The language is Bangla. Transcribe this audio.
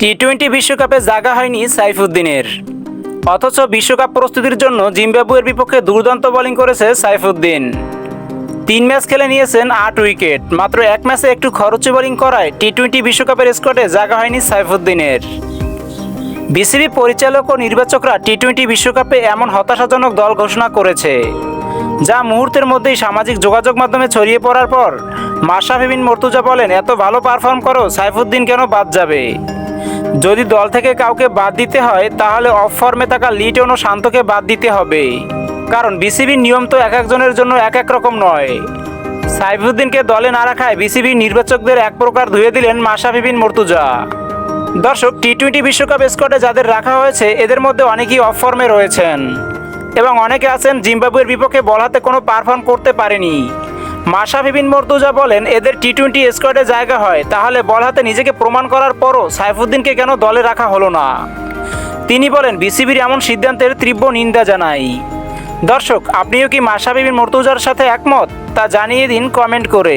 টি টোয়েন্টি বিশ্বকাপে জাগা হয়নি সাইফুদ্দিনের। অথচ বিশ্বকাপ প্রস্তুতির জন্য জিম্বাবুয়ের বিপক্ষে দুর্দান্ত বোলিং করেছে সাইফুদ্দিন। তিন ম্যাচ খেলে নিয়েছেন আট উইকেট, মাত্র এক ম্যাচে একটু খরচে বোলিং করায় টি টোয়েন্টি বিশ্বকাপের স্কোয়াডে জায়গা হয়নি সাইফুদ্দিনের। বিসিবি পরিচালক ও নির্বাচকরা টি টোয়েন্টি বিশ্বকাপে এমন হতাশাজনক দল ঘোষণা করেছে, যা মুহূর্তের মধ্যেই সামাজিক যোগাযোগ মাধ্যমে ছড়িয়ে পড়ার পর মাশরাফি বিন মর্তুজা বলেন, এত ভালো পারফর্ম করো, সাইফুদ্দিন কেন বাদ যাবে? যদি দল থেকে কাউকে বাদ দিতে হয়, তাহলে অফ ফর্মে থাকা লিটন ও শান্তকে বাদ দিতে হবে। কারণ বিসিবির নিয়ম তো এক একজনের জন্য এক এক রকম নয়। সাইফুদ্দিনকে দলে না রাখায় বিসিবির নির্বাচকদের এক প্রকার ধুয়ে দিলেন মাশরাফি বিন মর্তুজা। দর্শক টি টোয়েন্টি বিশ্বকাপ স্কোয়াডে যাদের রাখা হয়েছে, এদের মধ্যে অনেকেই অফ ফর্মে রয়েছেন। এবং অনেকে আছেন জিম্বাবুয়ের বিপক্ষে বল হাতে কোনো পারফর্ম করতে পারেনি। মাশরাফি ভিবিন মর্তুজা বলেন, এদের টি টোয়েন্টি স্কোয়াডে জায়গা হয়। তাহলে বল হাতে নিজেকে প্রমাণ করার পরও সাইফুদ্দিনকে কেন দলে রাখা হলো না? তিনি বলেন, বিসিবির এমন সিদ্ধান্তের তীব্র নিন্দা জানাই। দর্শক, আপনিও কি মাসা ভিবিন মর্তুজার সাথে একমত? তা জানিয়ে দিন কমেন্ট করে।